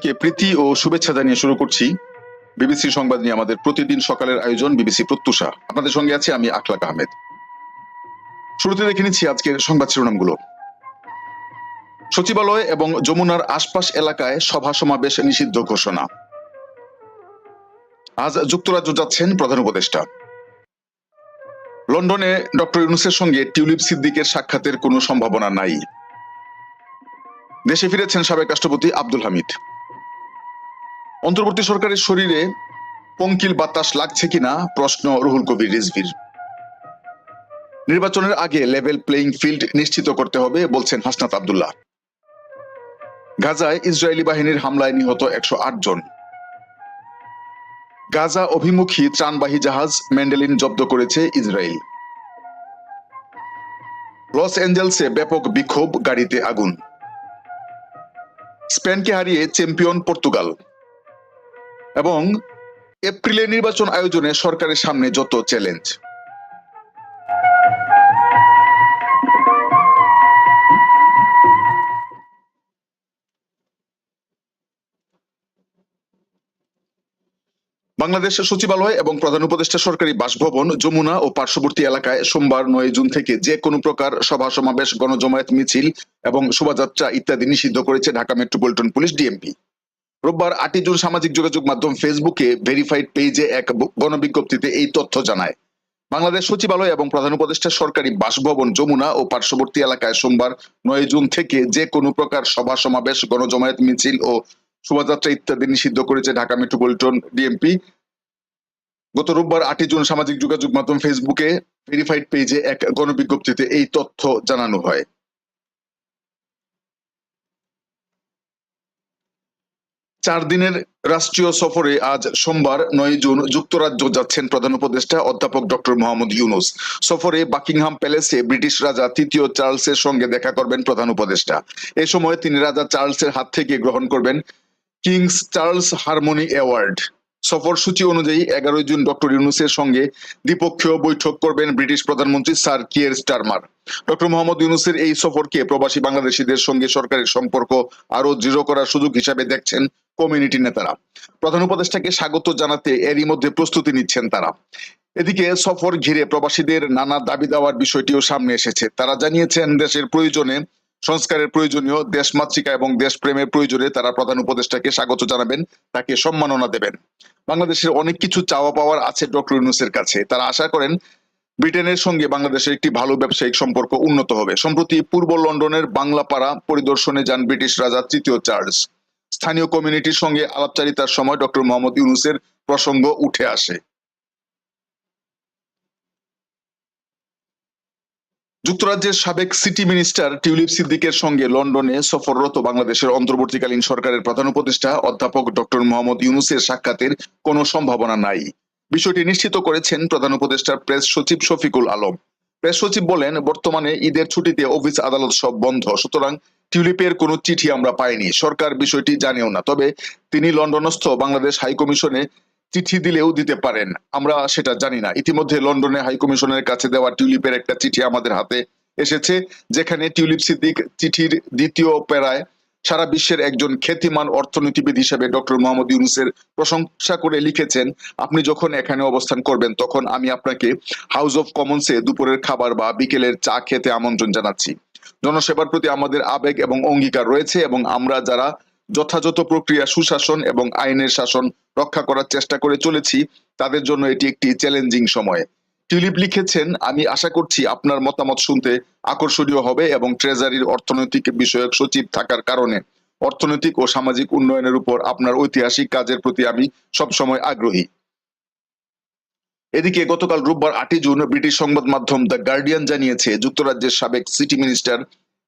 সবাইকে প্রীতি ও শুভেচ্ছা জানিয়ে শুরু করছি। বিবিসি সংবাদ নিয়ে আমাদের প্রতিদিন সকালের আয়োজন বিবিসি প্রত্যুষা। আপনাদের সঙ্গে আছি আমি আখলাক আহমেদ। শুরুতে দেখে নিচ্ছি আজকের সংবাদ শিরোনামগুলো। সচিবালয় এবং যমুনার আশপাশ এলাকায় সভা সমাবেশ নিষিদ্ধ ঘোষণা। আজ যুক্তরাজ্য যাচ্ছেন প্রধান উপদেষ্টা। লন্ডনে ডক্টর ইউনুসের সঙ্গে টিউলিপ সিদ্দিকের সাক্ষাতের কোনো সম্ভাবনা নাই। দেশে ফিরেছেন সাবেক রাষ্ট্রপতি আব্দুল হামিদ। অন্তর্বর্তী সরকারের শরীরে পঙ্কিল বাতাস লাগছে কিনা? প্রশ্ন রুহুল কবির রিজভির। নির্বাচনের আগে লেভেল প্লেইং ফিল্ড নিশ্চিত করতে হবে, বলছেন হাসনাত আবদুল্লাহ। গাজায় ইসরায়েলি বাহিনীর হামলায় নিহত একশো আট জন। গাজা অভিমুখী ত্রাণবাহী জাহাজ ম্যান্ডেলিন জব্দ করেছে ইসরায়েল। লস অ্যাঞ্জেলসে ব্যাপক বিক্ষোভ, গাড়িতে আগুন। স্পেনকে হারিয়ে চ্যাম্পিয়ন পর্তুগাল। এবং এপ্রিলে নির্বাচন আয়োজনে সরকারের সামনে যত চ্যালেঞ্জ। বাংলাদেশের সচিবালয় এবং প্রধান উপদেষ্টা সরকারি বাসভবন, যমুনা ও পার্শ্ববর্তী এলাকায় সোমবার নয় জুন থেকে যে কোনো প্রকার সভা, সমাবেশ, গণজমায়েত মিছিল এবং শোভাযাত্রা ইত্যাদি নিষিদ্ধ করেছে ঢাকা মেট্রোপলিটন পুলিশ ডিএমপি। রোববার আটই জুন সামাজিক যোগাযোগ মাধ্যম ফেসবুকে ভেরিফাইড পেজে এক গণবিজ্ঞপ্তিতে এই তথ্য জানায়। বাংলাদেশ সচিবালয় এবং প্রধান উপদেষ্টা সরকারি বাসভবন যমুনা ও পার্শ্ববর্তী এলাকায় সোমবার নয় জুন থেকে যে কোনো প্রকার সভা সমাবেশ, গণজমায়েত মিছিল ও শোভাযাত্রা ইত্যাদি নিষিদ্ধ করেছে ঢাকা মেট্রোপলিটন ডিএমপি। গত রোববার আটই জুন সামাজিক যোগাযোগ মাধ্যম ফেসবুকে ভেরিফাইড পেজে এক গণবিজ্ঞপ্তিতে এই তথ্য জানানো হয়। চার দিনের রাষ্ট্রীয় সফরে আজ সোমবার নয় জুন যুক্তরাজ্য যাচ্ছেন প্রধান উপদেষ্টা অধ্যাপক ডক্টর মোহাম্মদ ইউনুস। সফরে বাকিংহাম প্যালেসে ব্রিটিশ রাজা তৃতীয় চার্লসের সঙ্গে দেখা করবেন প্রধান উপদেষ্টা। এ সময় তিনি রাজা চার্লসের হাত থেকে গ্রহণ করবেন কিংস চার্লস হারমোনি অ্যাওয়ার্ড। সফর সূচি অনুযায়ী এগারোই জুন ডক্টর ইউনুসের সঙ্গে দ্বিপক্ষীয় বৈঠক করবেন ব্রিটিশ প্রধানমন্ত্রী sir Keir Starmer. Doctor Mohammad ইউনুসের এই সফরকে প্রবাসী বাংলাদেশিদের সঙ্গে সরকারের সম্পর্ক আরও দৃঢ় করার সুযোগ হিসাবে দেখছেন কমিউনিটি নেতারা। প্রধান উপদেষ্টাকে স্বাগত জানাতে এরই মধ্যে প্রস্তুতি নিচ্ছেন তারা। এদিকে সফর ঘিরে প্রবাসীদের নানা দাবি দেওয়ার বিষয়টিও সামনে এসেছে। তারা জানিয়েছেন, দেশের প্রয়োজনে, সংস্কারের প্রয়োজনীয় দেশমাতৃকা এবং দেশপ্রেমের প্রয়োজনে তারা প্রধান উপদেষ্টাকে স্বাগত জানাবেন, তাকে সম্মাননা দেবেন। বাংলাদেশের অনেক কিছু চাওয়া পাওয়ার আছে ডক্টর ইউনুসের কাছে। তারা আশা করেন, ব্রিটেনের সঙ্গে বাংলাদেশের একটি ভালো ব্যবসায়িক সম্পর্ক উন্নত হবে। সম্প্রতি পূর্ব লন্ডনের বাংলাপাড়া পরিদর্শনে যান ব্রিটিশ রাজা তৃতীয় চার্লস। স্থানীয় কমিউনিটির সঙ্গে আলাপচারিতার সময় ডক্টর মোহাম্মদ ইউনুসের প্রসঙ্গ উঠে আসে। যুক্তরাজ্যের সাবেক সিটি মিনিস্টার টিউলিপ সিদ্দিকের সঙ্গে লন্ডনে সফররত বাংলাদেশের অন্তর্বর্তীকালীন সরকারের প্রধান উপদেষ্টা অধ্যাপক ডক্টর মোহাম্মদ ইউনুসের সাক্ষাতের কোনো সম্ভাবনা নাই। বিষয়টি নিশ্চিত করেছেন প্রধান উপদেষ্টার প্রেস সচিব শফিকুল আলম। প্রেস সচিব বলেন, বর্তমানে ঈদের ছুটিতে অফিস আদালত সব বন্ধ। সুতরাং টিউলিপের কোনো চিঠি আমরা পাইনি। সরকার বিষয়টি জানেও না, তবে তিনি লন্ডনস্থ বাংলাদেশ হাইকমিশনে চিঠি দিলেও দিতে পারেন। আমরা সেটা জানি না। ইতিমধ্যে লন্ডনে হাইকমিশনের কাছে দেওয়া টিউলিপের একটা চিঠি আমাদের হাতে এসেছে, যেখানে টিউলিপ সিদ্দিক চিঠির দ্বিতীয় প্যারায় সারা বিশ্বের একজন খ্যাতিমান অর্থনীতিবিদ হিসেবে ডক্টর মোহাম্মদ ইউনুসের প্রশংসা করে লিখেছেন, আপনি যখন এখানে অবস্থান করবেন, তখন আমি আপনাকে হাউস অফ কমন্সে দুপুরের খাবার বা বিকেলের চা খেতে আমন্ত্রণ জানাচ্ছি। জনসেবার প্রতি আমাদের আবেগ এবং অঙ্গীকার রয়েছে এবং আমরা যারা যথাযথ প্রক্রিয়া, সুশাসন এবং আইনের শাসন রক্ষা করার চেষ্টা করে চলেছি, তাদের জন্য এটি একটি চ্যালেঞ্জিং সময়। টিউলিপ লিখেছেন, আমি আশা করছি আপনার মতামত শুনতে আকর্ষণীয় হবে এবং ট্রেজারির অর্থনৈতিক বিষয়ক সচিব থাকার কারণে। অর্থনৈতিক ও সামাজিক উন্নয়নের উপর আপনার ঐতিহাসিক কাজের প্রতি আমি সবসময় আগ্রহী। এদিকে গতকাল রোববার আটই জুন ব্রিটিশ সংবাদ মাধ্যম দ্য গার্ডিয়ান জানিয়েছে, যুক্তরাজ্যের সাবেক সিটি মিনিস্টার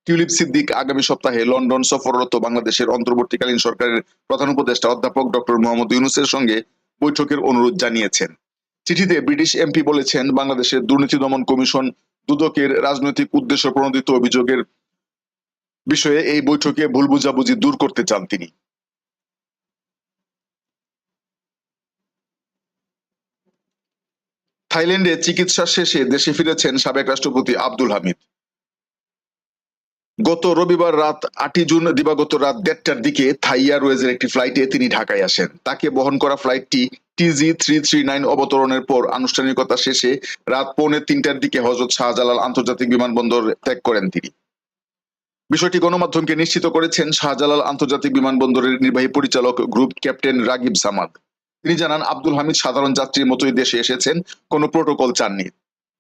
টিউলিপ সিদ্দিক আগামী সপ্তাহে লন্ডন সফররত বাংলাদেশের অন্তর্বর্তীকালীন সরকারের প্রধান উপদেষ্টা অধ্যাপক ডক্টর মোহাম্মদ ইউনুসের সঙ্গে বৈঠকের অনুরোধ জানিয়েছেন। চিঠিতে ব্রিটিশ এমপি বলেছেন, বাংলাদেশের দুর্নীতি দমন কমিশন দুদকের রাজনৈতিক উদ্দেশ্য প্রণোদিত অভিযোগের বিষয়ে এই বৈঠকে ভুল বুঝাবুঝি দূর করতে চান তিনি। থাইল্যান্ডে চিকিৎসা শেষে দেশে ফিরেছেন সাবেক রাষ্ট্রপতি আব্দুল হামিদ। গত রবিবার রাত আটই জুন, দিবাগত রাত দেড়টার দিকে থাই এয়ারওয়েজের একটি ফ্লাইটে তিনি ঢাকায় আসেন। তাকে বহন করা ফ্লাইটটি টিজি থ্রি থ্রি নাইন অবতরণের পর আনুষ্ঠানিকতা শেষে রাত পৌনে তিনটার দিকে হজরত শাহজালাল আন্তর্জাতিক বিমানবন্দর ত্যাগ করেন তিনি। বিষয়টি গণমাধ্যমকে নিশ্চিত করেছেন শাহজালাল আন্তর্জাতিক বিমানবন্দরের নির্বাহী পরিচালক গ্রুপ ক্যাপ্টেন রাগিব সামাদ। তিনি জানান, আব্দুল হামিদ সাধারণ যাত্রীর মতোই দেশে এসেছেন, কোনো প্রোটোকল চাননি।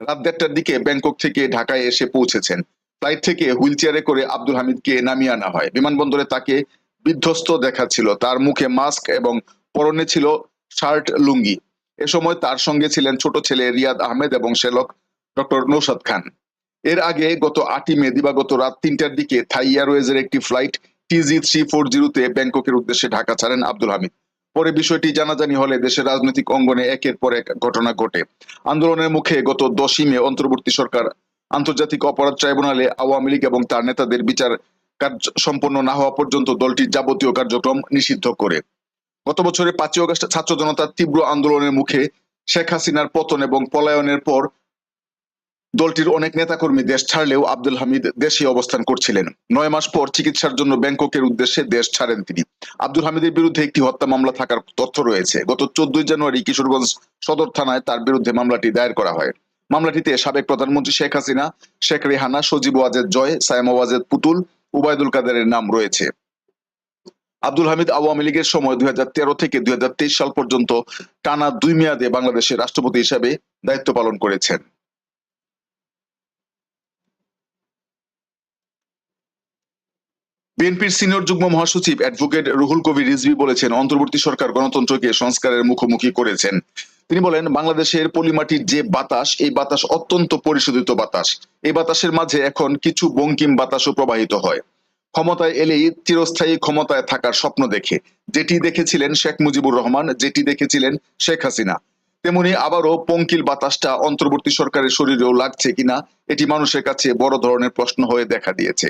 রাত দেড়টার দিকে ব্যাংকক থেকে ঢাকায় এসে পৌঁছেছেন। ফ্লাইট থেকে হুইল চেয়ারে করে আব্দুল হামিদকে নামিয়ে আনা হয়। বিমানবন্দরে তাকে বিধ্বস্ত দেখাচ্ছিল। তার মুখে মাস্ক এবং পরনে ছিল শার্ট লুঙ্গি। এ সময় তার সঙ্গে ছিলেন ছোট ছেলে রিয়াদ আহমেদ এবং শেলক ডক্টর নৌসাদ খান। এর আগে গত আটই মে দিবাগত রাত তিনটার দিকে থাই এয়ারওয়েজের একটি ফ্লাইট টিজি থ্রি ফোর জিরোতে ব্যাংককের উদ্দেশ্যে ঢাকা ছাড়েন আব্দুল হামিদ। পরে বিষয়টি জানাজানি হলে দেশের রাজনৈতিক অঙ্গনে একের পর এক ঘটনা ঘটে। আন্দোলনের মুখে গত দশই মে অন্তর্বর্তী সরকার, আন্তর্জাতিক অপরাধ ট্রাইব্যুনালে আওয়ামী লীগ এবং তার নেতাদের বিচার কার্য সম্পন্ন না হওয়া পর্যন্ত দলটির যাবতীয় কার্যক্রম নিষিদ্ধ করে। গত বছরের পাঁচই অগস্ট ছাত্র জনতার তীব্র আন্দোলনের মুখে শেখ হাসিনার পতন এবং পলায়নের পর দলটির অনেক নেতাকর্মী দেশ ছাড়লেও আব্দুল হামিদ দেশে অবস্থান করছিলেন। নয় মাস পর চিকিৎসার জন্য ব্যাংককের উদ্দেশ্যে দেশ ছাড়েন তিনি। আব্দুল হামিদের বিরুদ্ধে একটি হত্যা মামলা থাকার তথ্য রয়েছে। গত চোদ্দই জানুয়ারি কিশোরগঞ্জ সদর থানায় তার বিরুদ্ধে মামলাটি দায়ের করা হয়। মামলাটিতে সাবেক প্রধানমন্ত্রী শেখ হাসিনা, শেখ রেহানা, সজীব ওয়াজেদ জয়, সায়েম ওয়াজেদ পুতুল, উবায়দুল কাদেরের নাম রয়েছে। আব্দুল হামিদ আওয়ামী লীগের সময় দুই হাজার তেরো থেকে দুই হাজার তেইশ সাল পর্যন্ত টানা দুই মেয়াদে বাংলাদেশের রাষ্ট্রপতি হিসাবে দায়িত্ব পালন করেছেন। বিএনপির সিনিয়র যুগ্ম মহাসচিব অ্যাডভোকেট রুহুল কবির রিজভি বলেছেন, অন্তর্বর্তী সরকার গণতন্ত্রকে সংস্কারের মুখোমুখি করেছেন। তিনি বলেন, বাংলাদেশের পলিমাটির যে বাতাস, এই বাতাস অত্যন্ত পরিশোধিত বাতাস। এই বাতাসের মাঝে এখন কিছু বঙ্কিম বাতাসও প্রবাহিত হয়। ক্ষমতায় এলেই চিরস্থায়ী ক্ষমতায় থাকার স্বপ্ন দেখে। যেটি দেখেছিলেন শেখ মুজিবুর রহমান, যেটি দেখেছিলেন শেখ হাসিনা। তেমনি আবারও পঙ্কিল বাতাসটা অন্তর্বর্তী সরকারের শরীরেও লাগছে কিনা, এটি মানুষের কাছে বড় ধরনের প্রশ্ন হয়ে দেখা দিয়েছে।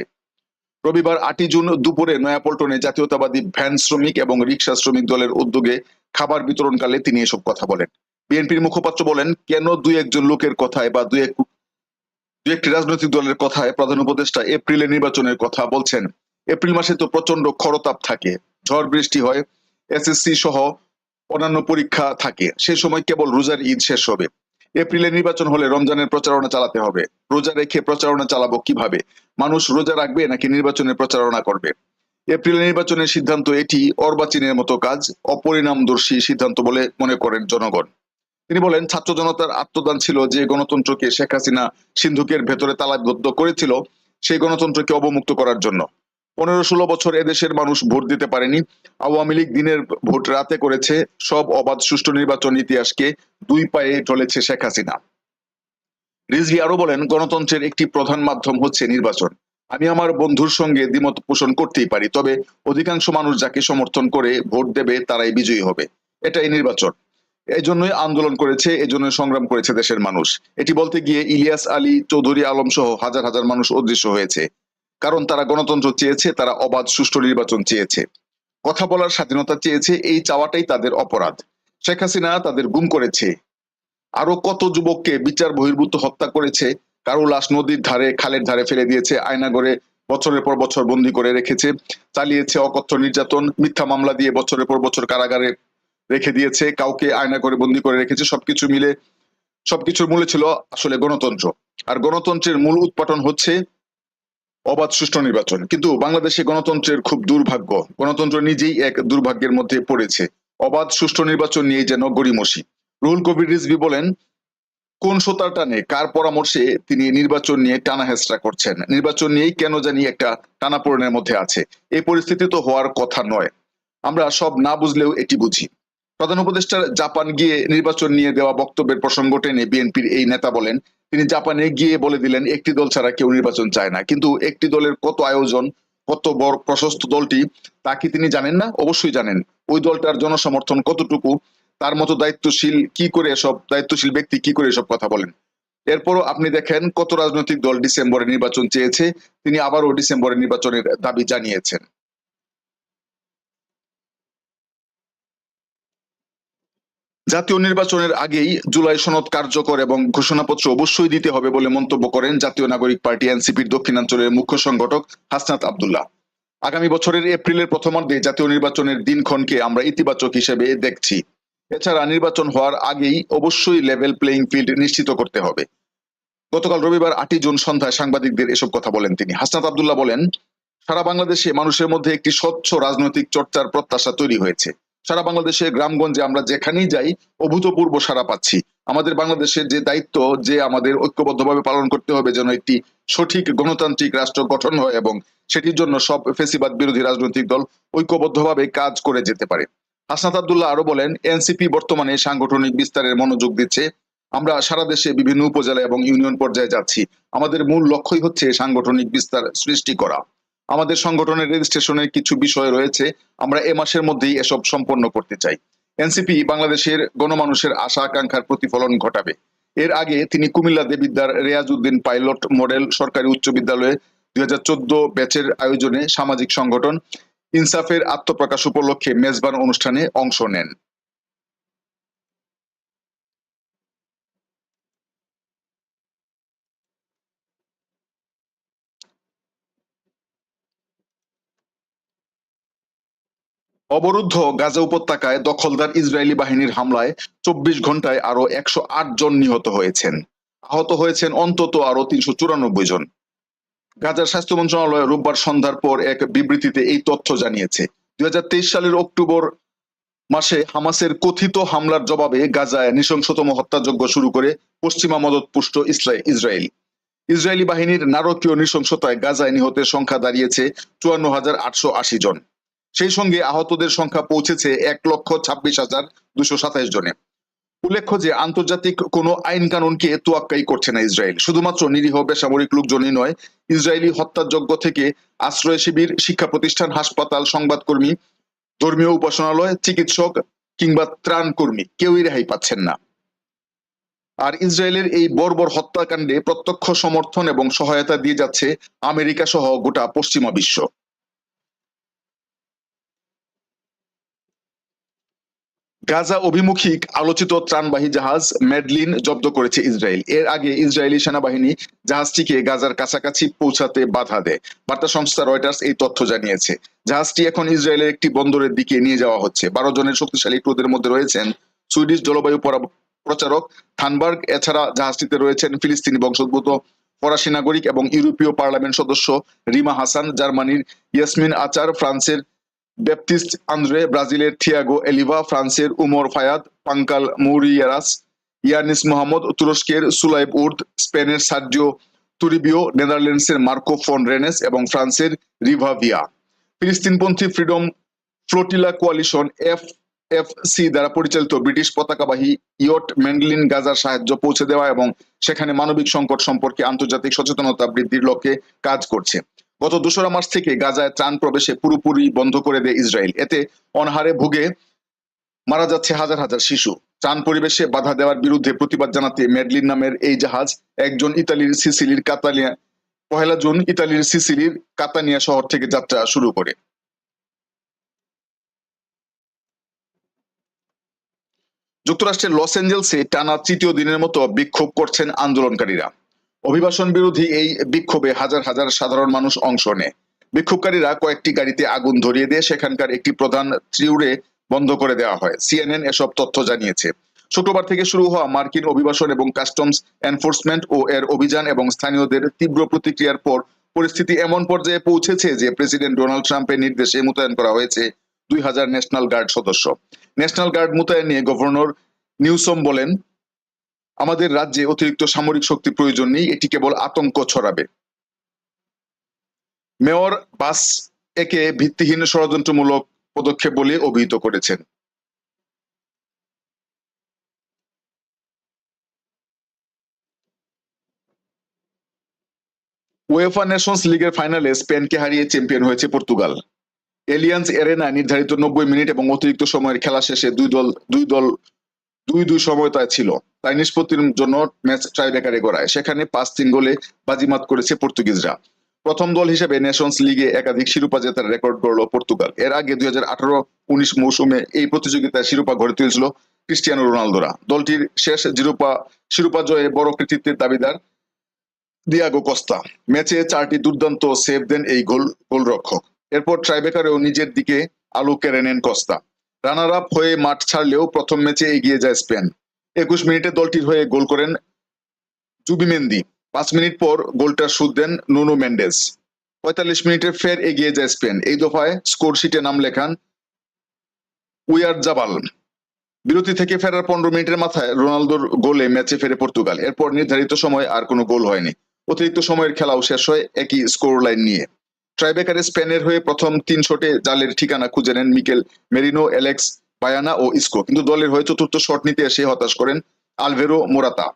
রবিবার আটই জুন দুপুরে নয়াপল্টনে জাতীয়তাবাদী ভ্যান শ্রমিক এবং রিক্সা শ্রমিক দলের উদ্যোগে খাবার বিতরণকালে তিনি এসব কথা বলেন। বিএনপির মুখপাত্র বলেন, কেন দুই একজন লোকের কথায় বা দুই এক দু একটি রাজনৈতিক দলের কথায় প্রধান উপদেষ্টা এপ্রিলে নির্বাচনের কথা বলছেন। এপ্রিল মাসে তো প্রচণ্ড খরতাপ থাকে, ঝড় বৃষ্টি হয়, এসএসসি সহ অন্যান্য পরীক্ষা থাকে। সে সময় কেবল রোজার ঈদ শেষ হবে। এপ্রিলে নির্বাচন হলে রমজানের প্রচারণা চালাতে হবে। রোজা রেখে প্রচারণা চালাবো কীভাবে? মানুষ রোজা রাখবে নাকি নির্বাচনের প্রচারণা করবে? এপ্রিলে নির্বাচনের সিদ্ধান্ত এটি অর্বাচীনের মতো কাজ, অপরিণামদর্শী সিদ্ধান্ত বলে মনে করেন জনগণ। তিনি বলেন, ছাত্র জনতার আত্মদান ছিল যে গণতন্ত্রকে শেখ হাসিনা সিন্ধুকের ভেতরে তালাবদ্ধ করেছিল, সেই গণতন্ত্রকে অবমুক্ত করার জন্য। পনেরো ষোলো বছর এদেশের মানুষ ভোট দিতে পারেনি। আওয়ামী লীগ দিনের ভোট রাতে করেছে, সব অবাধ সুষ্ঠু নির্বাচন ইতিহাসকে দুই পায়ে চলেছে শেখ হাসিনা। রিজভি আরও বলেন, গণতন্ত্রের একটি প্রধান মাধ্যম হচ্ছে নির্বাচন। আমি আমার বন্ধুর সঙ্গে দ্বিমত পোষণ করতেই পারি, তবে অধিকাংশ মানুষ যাকে সমর্থন করে ভোট দেবে তারাই বিজয়ী হবে। এটাই নির্বাচন। এই জন্যই আন্দোলন করেছে এজন্য সংগ্রাম করেছে দেশের মানুষ। এটি বলতে গিয়ে ইলিয়াস আলী চৌধুরী আলম সহ হাজার হাজার মানুষ অদৃশ্য হয়েছে। কারণ তারা গণতন্ত্র চেয়েছে, তারা অবাধ সুষ্ঠু নির্বাচন চেয়েছে। কথা বলার স্বাধীনতা চেয়েছে, এই চাওয়াটাই তাদের অপরাধ। শেখ হাসিনা তাদের গুম করেছে। আরও কত যুবককে বিচার বহির্ভূত হত্যা করেছে কারও লাশ নদীর ধারে, খালের ধারে ফেলে দিয়েছে আয়নাগরে বছরের পর বছর বন্দি করে রেখেছে, চালিয়েছে অকথ্য নির্যাতন, মিথ্যা মামলা দিয়ে বছরের পর বছর কারাগারে রেখে দিয়েছে, কাউকে আয়না করে বন্দি করে রেখেছে, সবকিছু মিলে, সবকিছুর মূলে ছিল আসলে গণতন্ত্র। আর গণতন্ত্রের মূল উৎপাটন হচ্ছে অবাধ সুষ্ঠু নির্বাচন। কিন্তু বাংলাদেশে গণতন্ত্রের খুব দুর্ভাগ্য। গণতন্ত্র নিজেই এক দুর্ভাগ্যের মধ্যে পড়েছে। অবাধ সুষ্ঠু নির্বাচন নিয়ে যেন গড়িমসি। রুহুল কবির রিজভি বলেন, কোন সোতার টানে কার পরামর্শে তিনি নির্বাচন নিয়ে টানা হেসরা করছেন? নির্বাচন নিয়েই কেন জানি একটা টানাপোড়েনের মধ্যে আছে। এই পরিস্থিতি তো হওয়ার কথা নয়। আমরা সব না বুঝলেও এটি বুঝি। প্রধান উপদেষ্টার জাপান গিয়ে নির্বাচন নিয়ে দেওয়া বক্তব্যের প্রসঙ্গ টেনে বিএনপির এই নেতা বলেন, তিনি জাপানে গিয়ে বলে দিলেন, একটি দল ছাড়া কেউ নির্বাচন চায় না। কিন্তু একটি দলের কত আয়োজন, কত বড় প্রশস্ত দলটি, তা কি তিনি জানেন না? অবশ্যই জানেন। ওই দলটার জনসমর্থন কতটুকু? তার মতো দায়িত্বশীল কি করে এসব, দায়িত্বশীল ব্যক্তি কি করে এসব কথা বলেন? এরপরও আপনি দেখেন, কত রাজনৈতিক দল ডিসেম্বরে নির্বাচন চেয়েছে, তিনি আবারও ডিসেম্বরে নির্বাচনের দাবি জানিয়েছেন। জাতীয় নির্বাচনের আগেই জুলাই সনদ কার্যকর এবং ঘোষণাপত্র অবশ্যই দিতে হবে বলে মন্তব্য করেন জাতীয় নাগরিক পার্টি এনসিপির দক্ষিণাঞ্চলের মুখ্য সংগঠক হাসনাত আব্দুল্লাহ। আগামী বছরের এপ্রিলের প্রথমার্ধে জাতীয় নির্বাচনের দিনক্ষণকে আমরা ইতিবাচক হিসেবে দেখছি। এছাড়া নির্বাচন হওয়ার আগেই অবশ্যই লেভেল প্লেইং ফিল্ড নিশ্চিত করতে হবে। গতকাল রবিবার আটই জুন সন্ধ্যায় সাংবাদিকদের এসব কথা বলেন তিনি। হাসনাত আব্দুল্লাহ বলেন, সারা বাংলাদেশে মানুষের মধ্যে একটি স্বচ্ছ রাজনৈতিক চর্চার প্রত্যাশা তৈরি হয়েছে। সারা বাংলাদেশের গ্রামগঞ্জে আমরা যেখানেই যাই, অভূতপূর্ব সারা পাচ্ছি। আমাদের বাংলাদেশের যে দায়িত্ব, যে আমাদের ঐক্যবদ্ধভাবে পালন করতে হবে যেন একটি সঠিক গণতান্ত্রিক রাষ্ট্র গঠন হয় এবং সেটির জন্য সব ফেসিবাদ বিরোধী রাজনৈতিক দল ঐক্যবদ্ধভাবে কাজ করে যেতে পারে। হাসনাত আব্দুল্লাহ আরও বলেন, এনসিপি বর্তমানে সাংগঠনিক বিস্তারের মনোযোগ দিচ্ছে। আমরা সারা দেশে বিভিন্ন উপজেলা এবং ইউনিয়ন পর্যায়ে যাচ্ছি। আমাদের মূল লক্ষ্যই হচ্ছে সাংগঠনিক বিস্তার সৃষ্টি করা। আমাদের সংগঠনের রেজিস্ট্রেশনের কিছু বিষয় রয়েছে, আমরা এ মাসের মধ্যেই এসব সম্পন্ন করতে চাই। এনসিপি বাংলাদেশের গণমানুষের আশা আকাঙ্ক্ষার প্রতিফলন ঘটাবে। এর আগে তিনি কুমিল্লা দেবিদ্যার রেয়াজউদ্দিন পাইলট মডেল সরকারি উচ্চ বিদ্যালয়ে দুই হাজার চোদ্দ ব্যাচের আয়োজনে সামাজিক সংগঠন ইনসাফের আত্মপ্রকাশ উপলক্ষে মেজবান অনুষ্ঠানে অংশ নেন। অবরুদ্ধ গাজা উপত্যকায় দখলদার ইসরায়েলি বাহিনীর হামলায় চব্বিশ ঘন্টায় আরও একশো আট জন নিহত হয়েছেন। আহত হয়েছেন অন্তত আরও তিনশো চুরানব্বই জন। গাজার স্বাস্থ্য মন্ত্রণালয় রোববার সন্ধ্যার পর এক বিবৃতিতে এই তথ্য জানিয়েছে। দুই হাজার তেইশ সালের অক্টোবর মাসে হামাসের কথিত হামলার জবাবে গাজায় নৃশংসতম হত্যাযজ্ঞ শুরু করে পশ্চিমা মদতপুষ্ট ইসরা- ইসরায়েল। ইসরায়েলি বাহিনীর নারকীয় নৃশংসতায় গাজায় নিহতের সংখ্যা দাঁড়িয়েছে চুয়ান্ন হাজার আটশো আশি জন। সেই সঙ্গে আহতদের সংখ্যা পৌঁছেছে এক লক্ষ ছাব্বিশ হাজার দুশো সাতাইশ জনে। উল্লেখ্য যে আন্তর্জাতিক কোনো আইন কানুনকে তোয়াক্কাই করছে না ইসরায়েল। শুধুমাত্র নিরীহ বেসামরিক লোকজনই নয়, ইসরায়েলি হত্যাযজ্ঞ থেকে আশ্রয় শিবির, শিক্ষা প্রতিষ্ঠান, হাসপাতাল, সংবাদকর্মী, ধর্মীয় উপাসনালয়, চিকিৎসক কিংবা ত্রাণ কর্মী কেউই রেহাই পাচ্ছেন না। আর ইসরায়েলের এই বর্বর হত্যাকাণ্ডে প্রত্যক্ষ সমর্থন এবং সহায়তা দিয়ে যাচ্ছে আমেরিকা সহ গোটা পশ্চিমা বিশ্ব। গাজা অভিমুখী আলোচিত ত্রাণবাহী জাহাজ মেডলিন জব্দ করেছে ইসরায়েল। এর আগে ইসরায়েলি সেনাবাহিনী জাহাজটিকে গাজার কাছাকাছি পৌঁছাতে বাধা দেয়। বার্তা সংস্থা রয়টার্স এই তথ্য জানিয়েছে। জাহাজটি এখন ইসরায়েলের একটি বন্দরের দিকে নিয়ে যাওয়া হচ্ছে। বারো জনের শক্তিশালী ক্রুদের মধ্যে রয়েছেন সুইডিশ জলবায়ু প্রচারক থানবার্গ। এছাড়া জাহাজটিতে রয়েছেন ফিলিস্তিনি বংশোদ্ভূত, ফরাসি নাগরিক এবং ইউরোপীয় পার্লামেন্ট সদস্য রিমা হাসান, জার্মানির ইয়াসমিন আচার, ফ্রান্সের ব্যাপটিস্ট আন্দ্রে ব্রাজিলের থিয়াগো এলিভা ফ্রান্সের উমর ফায়াদ পাঙ্কাল মৌরিয়ারাস ইয়ানিস মোহাম্মদ তুরস্কের সুলাইব উর্দ স্পেনের সার্জিও তুরিবিও নেদারল্যান্ডসের মার্কো ফন রেনেস এবং ফ্রান্সের রিভাভিয়া ফিলিস্তিনপন্থী freedom flotilla coalition F F C দ্বারা পরিচালিত ব্রিটিশ পতাকাবাহী ইয়ট ম্যান্ডলিন গাজার সাহায্য পৌঁছে দেওয়া এবং সেখানে মানবিক সংকট সম্পর্কে আন্তর্জাতিক সচেতনতা বৃদ্ধির লক্ষ্যে কাজ করছে। গত দোসরা মাস থেকে গাজায় ত্রাণ প্রবেশে পুরোপুরি বন্ধ করে দেয় ইসরায়েল। এতে অনাহারে ভুগে মারা যাচ্ছে হাজার হাজার শিশু। ত্রাণ পরিবেশে বাধা দেওয়ার বিরুদ্ধে প্রতিবাদ জানাতে মেডলিন নামের এই জাহাজ একজন ইতালির সিসিলির কাতালিয়া, পহেলা জুন ইতালির সিসিলির কাতানিয়া শহর থেকে যাত্রা শুরু করে। যুক্তরাষ্ট্রের লস অ্যাঞ্জেলসে টানা তৃতীয় দিনের মতো বিক্ষোভ করছেন আন্দোলনকারীরা। অভিবাসন বিরোধী এই বিক্ষোভে হাজার হাজার সাধারণ মানুষ অংশ নেয়। বিক্ষোভকারীরা কয়েকটি গাড়িতে আগুন ধরিয়ে দিয়ে সেখানকার একটি প্রধান ত্রিউরে বন্ধ করে দেওয়া হয়। সিএনএন এসব তথ্য জানিয়েছে। শুক্রবার থেকে শুরু হওয়া মার্কিন অভিবাসন এবং কাস্টমস এনফোর্সমেন্ট ও এর অভিযান এবং স্থানীয়দের তীব্র প্রতিক্রিয়ার পর পরিস্থিতি এমন পর্যায়ে পৌঁছেছে যে প্রেসিডেন্ট ডোনাল্ড ট্রাম্পের নির্দেশে মোতায়েন করা হয়েছে দুই হাজার ন্যাশনাল গার্ড সদস্য। ন্যাশনাল গার্ড মোতায়েন নিয়ে গভর্নর নিউসম বলেন আমাদের রাজ্যে অতিরিক্ত সামরিক শক্তি প্রয়োজন নেই, এটি কেবল আতঙ্ক ছড়াবে। মেয়র বাস একে ভিত্তিহীন ষড়যন্ত্রমূলক পদক্ষেপ বলে অভিহিত করেছেন। উয়েফা নেশনস লিগের ফাইনালে স্পেনকে হারিয়ে চ্যাম্পিয়ন হয়েছে পর্তুগাল। এলিয়ান্স এরেনা নির্ধারিত নব্বই মিনিট এবং অতিরিক্ত সময়ের খেলা শেষে দুই দল দুই দল দুই দুই সময়তায় ছিল। তাই নিষ্পত্তির জন্য ম্যাচ ট্রাইব্রেকারে গড়ায়। সেখানে পাঁচ, তিন গোলে বাজিমাত করেছে পর্তুগিজরা। প্রথম দল হিসেবে নেশনস লিগে একাধিক শিরোপা জেতার রেকর্ড গড়ল পর্তুগাল। এর আগে দুই হাজার আঠারো উনিশ মৌসুমে এই প্রতিযোগিতায় শিরোপা গড়ে তুলেছিল ক্রিস্টিয়ানো রোনালদোরা। দলটির শেষ জিরোপা শিরোপা জয়ে বড় কৃতিত্বের দাবিদার দিয়াগো কস্তা। ম্যাচে চারটি দুর্দান্ত সেভ দেন এই গোল, গোলরক্ষক। এরপর ট্রাইবেকারেও নিজের দিকে আলো কেড়ে নেন কস্তা। রানার আপ হয়ে মাঠ ছাড়লেও প্রথম ম্যাচে এগিয়ে যায় স্পেন। একুশ মিনিটে দলটির হয়ে গোল করেন জুবি মেন্দি পাঁচ মিনিট পর গোলটা সুদ দেন নুনো মেন্ডেস পঁয়তাল্লিশ মিনিটে ফের এগিয়ে যায় স্পেন। এই দফায় স্কোর শিটে নাম লেখান উইয়ার জাবাল। বিরতি থেকে ফেরার পনেরো মিনিটের মাথায় রোনালদোর গোলে ম্যাচে ফেরে পর্তুগাল। এরপর নির্ধারিত সময় আর কোনো গোল হয়নি। অতিরিক্ত সময়ের খেলাও শেষ হয় একই স্কোর লাইন নিয়ে। ট্রাইবেকারে স্পেনের হয়ে প্রথম তিন শটে জালের ঠিকানা খুঁজে নেন মিকেল মেরিনো এলেক্স বায়ানা ও ইসকো। কিন্তু দলের হয়ে চতুর্থ শট নিতে এসে হতাশ করেন আলভেরো মোরাতা।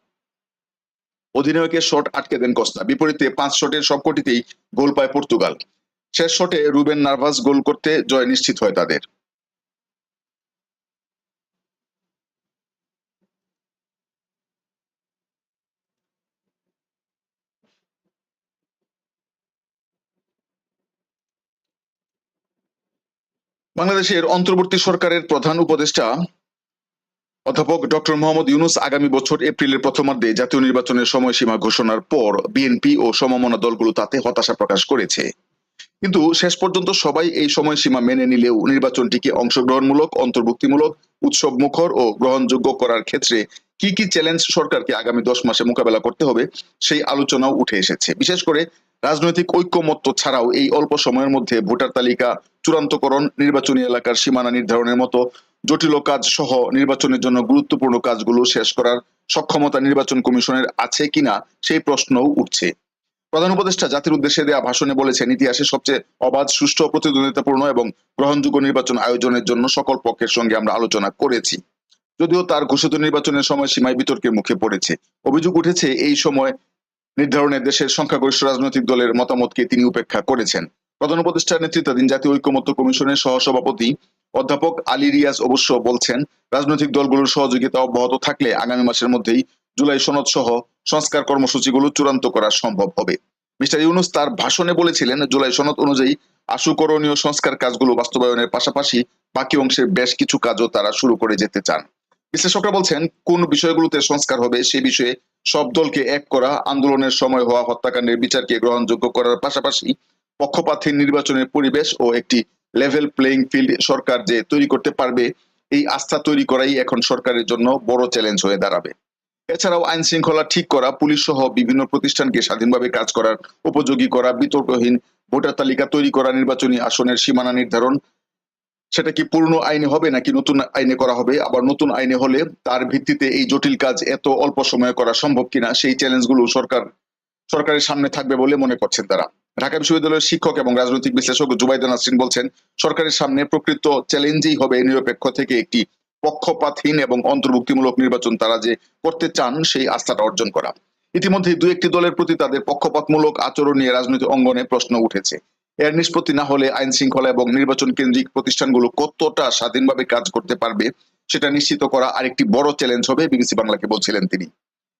অধিনায়কের শট আটকে দেন কস্তা। বিপরীতে পাঁচ শটের সবকটিতেই গোল পায় পর্তুগাল। শেষ শটে রুবেন নার্ভাস গোল করতে জয় নিশ্চিত হয় তাদের। বাংলাদেশের অন্তর্বর্তী সরকারের প্রধান উপদেষ্টা অধ্যাপক ডক্টর মোহাম্মদ ইউনুস আগামী বছর এপ্রিলের প্রথমার্ধে জাতীয় নির্বাচনের সময়সীমা ঘোষণার পর বিএনপি ও সমমনা দলগুলো তাতে হতাশা প্রকাশ করেছে। কিন্তু শেষ পর্যন্ত সবাই এই সময়সীমা মেনে নিলেও নির্বাচনটিকে অংশগ্রহণমূলক, অন্তর্ভুক্তিমূলক উৎসব মুখর ও গ্রহণযোগ্য করার ক্ষেত্রে কি কি চ্যালেঞ্জ সরকারকে আগামী দশ মাসে মোকাবেলা করতে হবে সেই আলোচনাও উঠে এসেছে। বিশেষ করে রাজনৈতিক ঐক্যমত্য ছাড়াও এই অল্প সময়ের মধ্যে ভোটার তালিকা চূড়ান্তকরণ নির্বাচনী এলাকার সীমানা নির্ধারণের মতো জটিল কাজ সহ নির্বাচনের জন্য গুরুত্বপূর্ণ কাজগুলো শেষ করার সক্ষমতা নির্বাচন কমিশনের আছে কিনা সেই প্রশ্নও উঠছে। প্রধান উপদেষ্টা জাতির উদ্দেশ্যে দেওয়া ভাষণে বলেছেন, ইতিহাসে সবচেয়ে অবাধ, সুষ্ঠু প্রতিদ্বন্দ্বিতাপূর্ণ এবং গ্রহণযোগ্য নির্বাচন আয়োজনের জন্য সকল পক্ষের সঙ্গে আমরা আলোচনা করেছি। যদিও তার ঘোষিত নির্বাচনের সময় সীমায় বিতর্কের মুখে পড়েছে। অভিযোগ উঠেছে, এই সময় নির্ধারণে দেশের সংখ্যাগরিষ্ঠ রাজনৈতিক দলের মতামতকে তিনি উপেক্ষা করেছেন। প্রধান উপদেষ্টার নেতৃত্বাধীন জাতীয় ঐক্যমত্য কমিশনের সহসভাপতি অধ্যাপক আলী রিয়াজ অবশ্য বলছেন, রাজনৈতিক দলগুলোর সহযোগিতা অব্যাহত থাকলে আগামী মাসের মধ্যেই জুলাই সনদ সহ সংস্কার কর্মসূচিগুলো চূড়ান্ত করা সম্ভব হবে। মিস্টার ইউনুস তার ভাষণে বলেছিলেন, জুলাই সনদ অনুযায়ী আশু করণীয় সংস্কার কাজগুলো বাস্তবায়নের পাশাপাশি বাকি অংশের বেশ কিছু কাজও তারা শুরু করে যেতে চান। বিশ্লেষকরা বলছেন, কোন বিষয়গুলোতে সংস্কার হবে সে বিষয়ে সব দলকে এক করা আন্দোলনের সময় হওয়া হত্যাকাণ্ডের বিচারকে গ্রহণযোগ্য করার পাশাপাশি পক্ষপাতহীন নির্বাচনের পরিবেশ ও একটি লেভেল প্লেইং ফিল্ড সরকার যে তৈরি করতে পারবে, এই আস্থা তৈরি করাই এখন সরকারের জন্য বড় চ্যালেঞ্জ হয়ে দাঁড়াবে। এছাড়াও আইন শৃঙ্খলা ঠিক করা, পুলিশ সহ বিভিন্ন প্রতিষ্ঠানকে স্বাধীনভাবে কাজ করার, উপযোগী করা, বিতর্কহীন ভোটার তালিকা তৈরি করা, নির্বাচনী আসনের সীমানা নির্ধারণ, সেটা কি পূর্ণ আইনে হবে নাকি নতুন আইনে করা হবে? আবার নতুন আইনে হলে তার ভিত্তিতে এই জটিল কাজ এত অল্প সময়ে করা সম্ভব কিনা? সেই চ্যালেঞ্জগুলো সরকার, সরকারের সামনে থাকবে বলে মনে করছেন তারা। ঢাকা বিশ্ববিদ্যালয়ের শিক্ষক এবং রাজনৈতিক বিশ্লেষক জুবাইদা নাসরিন বলছেন, সরকারের সামনে প্রকৃত চ্যালেঞ্জই হবে নিরপেক্ষ থেকে একটি পক্ষপাতহীন এবং অন্তর্ভুক্তিমূলক নির্বাচন তারা যে করতে চান সেই আস্থাটা অর্জন করা। ইতিমধ্যে দু একটি দলের প্রতি তাদের পক্ষপাতমূলক আচরণ নিয়ে রাজনৈতিক অঙ্গনে প্রশ্ন উঠেছে। এর নিষ্পত্তি না হলে আইন শৃঙ্খলা এবং নির্বাচন কেন্দ্রিক প্রতিষ্ঠানগুলো কতটা স্বাধীনভাবে কাজ করতে পারবে সেটা নিশ্চিত করা আরেকটি বড় চ্যালেঞ্জ হবে, বিবিসি বাংলাকে বলছিলেন তিনি।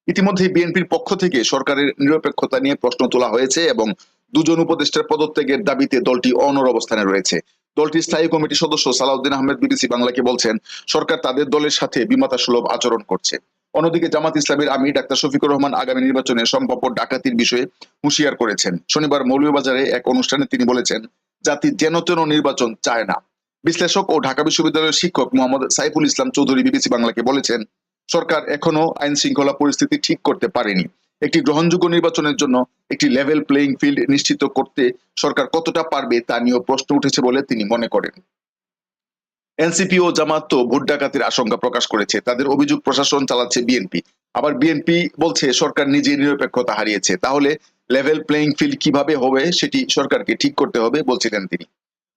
ইতিমধ্যে বিএনপির পক্ষ থেকে সরকারের নিরপেক্ষতা নিয়ে প্রশ্ন তোলা হয়েছে এবং দুজন উপদেষ্টার পদত্যাগের দাবিতে দলটি অনর অবস্থানে রয়েছে। দলটির স্থায়ী কমিটির সদস্য সালাউদ্দিন আহমেদ বিবিসি বাংলাকে বলছেন, সরকার তাদের দলের সাথে বিমাতা সুলভ আচরণ করছে। অন্যদিকে জামাত ইসলামের আমির ডাক্তার শফিকুর রহমান আগামী নির্বাচনে সম্ভাব্য ডাকাতির বিষয়ে হুঁশিয়ার করেছেন। শনিবার মৌলভীবাজারে এক অনুষ্ঠানে তিনি বলেছেন, জাতি যেন তেন নির্বাচন চায় না। বিশ্লেষক ও ঢাকা বিশ্ববিদ্যালয়ের শিক্ষক মোহাম্মদ সাইফুল ইসলাম চৌধুরী বিবিসি বাংলাকে বলেছেন, সরকার এখনও আইন শৃঙ্খলা পরিস্থিতি ঠিক করতে পারেনি। একটি গ্রহণযোগ্য নির্বাচনের জন্য একটি লেভেল প্লেইং ফিল্ড নিশ্চিত করতে সরকার কতটা পারবে তা নিয়েও প্রশ্ন উঠেছে বলে তিনি মনে করেন। এনসিপি ও জামাত তো ভোট ডাকাতির আশঙ্কা প্রকাশ করেছে। তাদের অভিযোগ প্রশাসন চালাচ্ছে বিএনপি আবার বিএনপি বলছে, সরকার নিজে নিরপেক্ষতা হারিয়েছে। তাহলে লেভেল প্লেইং ফিল্ড কীভাবে হবে সেটি সরকারকে ঠিক করতে হবে বলছিলেন তিনি।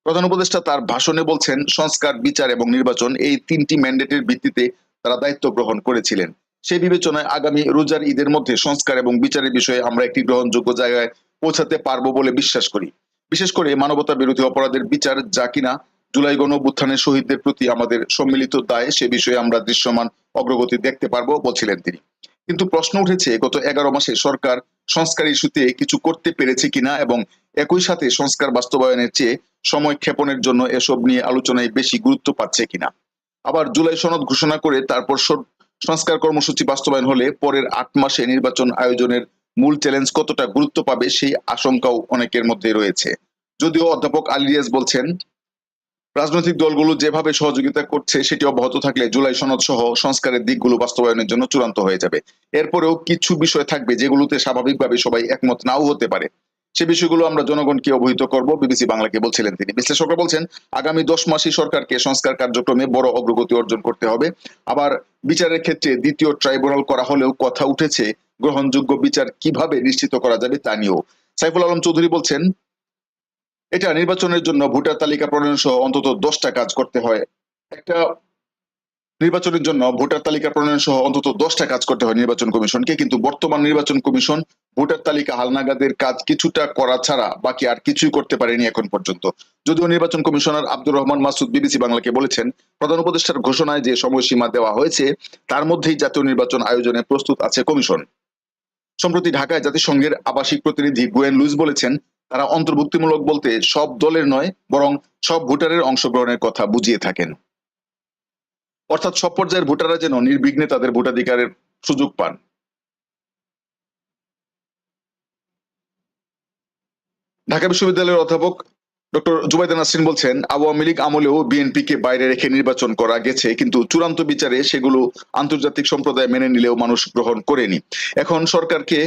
প্রধান উপদেষ্টা তার ভাষণে বলছেন, সংস্কার, বিচার এবং নির্বাচন এই তিনটি ম্যান্ডেটের ভিত্তিতে তারা দায়িত্ব গ্রহণ করেছিলেন। সেই বিবেচনায় আগামী রোজার ঈদের মধ্যে সংস্কার এবং বিচারের বিষয়ে আমরা একটি গ্রহণযোগ্য জায়গায় পৌঁছাতে পারব বলে বিশ্বাস করি। বিশেষ করে মানবতা বিরোধী অপরাধের বিচার যা কিনা জুলাই গণ অভ্যুত্থানের শহীদদের প্রতি আমাদের সম্মিলিত দায়, সে বিষয়ে আমরা দৃশ্যমান অগ্রগতি দেখতে পারব বলছিলেন তিনি। কিন্তু প্রশ্ন উঠেছে, গত এগারো মাসে সরকার সংস্কার ইস্যুতে কিছু করতে পেরেছে কিনা এবং একই সাথে সংস্কার বাস্তবায়নের চেয়ে সময় ক্ষেপণের জন্য এসব নিয়ে আলোচনায় বেশি গুরুত্ব পাচ্ছে কিনা? আবার জুলাই সনদ ঘোষণা করে তারপর সংস্কার কর্মসূচি বাস্তবায়ন হলে পরের আট মাসে নির্বাচন আয়োজনের মূল চ্যালেঞ্জ কতটা গুরুত্ব পাবে সেই আশঙ্কাও অনেকের মধ্যে রয়েছে। যদিও অধ্যাপক আলিয়াস বলছেন, রাজনৈতিক দলগুলো যেভাবে সহযোগিতা করছে সেটি অব্যাহত থাকলে জুলাই সনদ সহ সংস্কারের দিকগুলো বাস্তবায়নের জন্য চূড়ান্ত হয়ে যাবে। এরপরেও কিছু বিষয় থাকবে যেগুলোতে স্বাভাবিকভাবে সবাই একমত নাও হতে পারে। সে বিষয়গুলো আমরা জনগণকে অবহিত করব। বিবিসি বাংলাকে বলছিলেন তিনি। বিশ্লেষকরা বলছেন, আগামী দশ মাসই সরকারকে সংস্কার কার্যক্রমে বড় অগ্রগতি অর্জন করতে হবে। আবার বিচারের ক্ষেত্রে দ্বিতীয় ট্রাইব্যুনাল করা হলেও কথা উঠেছে, গ্রহণযোগ্য বিচার কীভাবে নিশ্চিত করা যাবে তা নিয়েও। সাইফুল আলম চৌধুরী বলছেন, এটা নির্বাচনের জন্য ভোটার তালিকা প্রণয়ন সহ অন্তত দশটা কাজ করতে হয়। একটা নির্বাচনের জন্য ভোটার তালিকা প্রণয়ন সহ অন্তত দশটা কাজ করতে হয় নির্বাচন কমিশনকে, কিন্তু বর্তমান নির্বাচন কমিশন ভোটার তালিকা হালনাগাদের কাজ কিছুটা করা ছাড়া বাকি আর কিছুই করতে পারেনি এখন পর্যন্ত। যদিও নির্বাচন কমিশনার আব্দুর রহমান মাসুদ বিবিসি বাংলাকে বলেছেন, প্রধান উপদেষ্টার ঘোষণায় যে সময়সীমা দেওয়া হয়েছে, তার মধ্যেই জাতীয় নির্বাচন আয়োজনে প্রস্তুত আছে কমিশন। সম্প্রতি ঢাকায় জাতিসংঘের আবাসিক প্রতিনিধি গোয়েন লুইস বলেছেন, তারা অন্তর্ভুক্তিমূলক বলতে সব দলের নয়, বরং সব ভোটারের অংশগ্রহণের কথা বুঝিয়ে থাকেন। অর্থাৎ সব পর্যায়ের ভোটাররা যেন নির্বিঘ্নে তাদের ভোটাধিকারের সুযোগ পান। ঢাকা বিশ্ববিদ্যালয়ের অধ্যাপক ডক্টর জুবাইদা নাসরিন বলছেন, আওয়ামী লীগ আমলেও বিএনপি কে বাইরে রেখে নির্বাচন করা গেছে, কিন্তু চূড়ান্ত বিচারে সেগুলো আন্তর্জাতিক সম্প্রদায় মেনে নিলেও মানুষ গ্রহণ করেনি। এখন সরকারকে,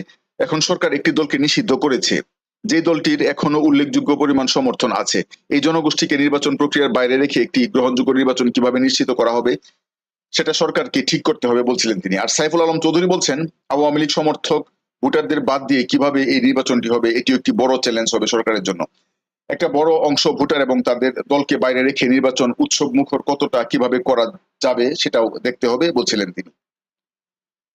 এখন সরকার একটি দলকে নিষিদ্ধ করেছে। যে দলটির এখনও উল্লেখযোগ্য পরিমাণ সমর্থন আছে, এই জনগোষ্ঠীকে নির্বাচন প্রক্রিয়ার বাইরে রেখে একটি গ্রহণযোগ্য নির্বাচন কীভাবে নিশ্চিত করা হবে, সেটা সরকারকে ঠিক করতে হবে বলছিলেন তিনি। আর সাইফুল আলম চৌধুরী বলছেন, আওয়ামী লীগ সমর্থক ভোটারদের বাদ দিয়ে কীভাবে এই নির্বাচনটি হবে এটি একটি বড় চ্যালেঞ্জ হবে সরকারের জন্য। একটা বড় অংশ ভোটার এবং তাদের দলকে বাইরে রেখে নির্বাচন উৎসব মুখর কতটা, কীভাবে করা যাবে সেটাও দেখতে হবে, বলছিলেন তিনি।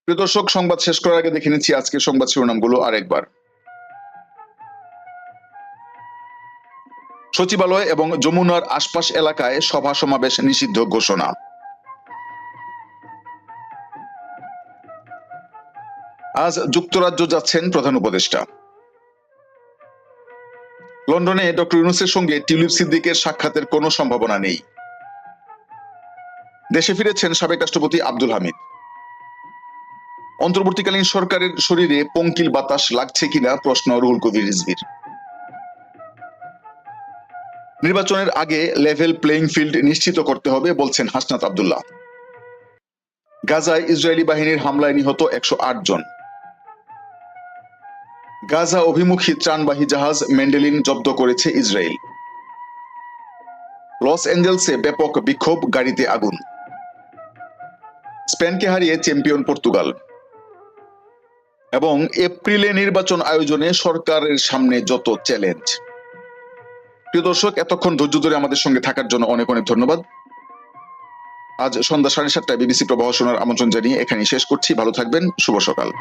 প্রিয় দর্শক, সংবাদ শেষ করার আগে দেখে নিচ্ছি আজকের সংবাদ শিরোনামগুলো আরেকবার। সচিবালয় এবং যমুনার আশপাশ এলাকায় সভা সমাবেশ নিষিদ্ধ ঘোষণা। আজ যুক্তরাজ্য যাচ্ছেন প্রধান উপদেষ্টা। লন্ডনে ডক্টর ইউনুসের সঙ্গে টিউলিপ সিদ্দিকের সাক্ষাতের কোনো সম্ভাবনা নেই। দেশে ফিরেছেন সাবেক রাষ্ট্রপতি আব্দুল হামিদ। অন্তর্বর্তীকালীন সরকারের শরীরে পঙ্কিল বাতাস লাগছে কিনা প্রশ্ন রুহুল কবির রিজভির। নির্বাচনের আগে লেভেল প্লেইং ফিল্ড নিশ্চিত করতে হবে, বলছেন হাসনাত আবদুল্লাহ। গাজায় ইসরায়েলি বাহিনীর হামলায় নিহত একশো আট জন। গাজা অভিমুখী ত্রাণবাহী জাহাজ মেন্ডেলিন জব্দ করেছে ইসরায়েল। লস অ্যাঞ্জেলসে ব্যাপক বিক্ষোভ, গাড়িতে আগুন। স্পেনকে হারিয়ে চ্যাম্পিয়ন পর্তুগাল। এবং এপ্রিলে নির্বাচন আয়োজনে সরকারের সামনে যত চ্যালেঞ্জ। প্রিয় দর্শক, এতক্ষণ ধৈর্য ধরে আমাদের সঙ্গে থাকার জন্য অনেক অনেক ধন্যবাদ। আজ সন্ধ্যা সাড়ে সাতটায় বিবিসি প্রবাহ শোনার আমন্ত্রণ জানিয়ে এখানে শেষ করছি। ভালো থাকবেন। শুভ সকাল।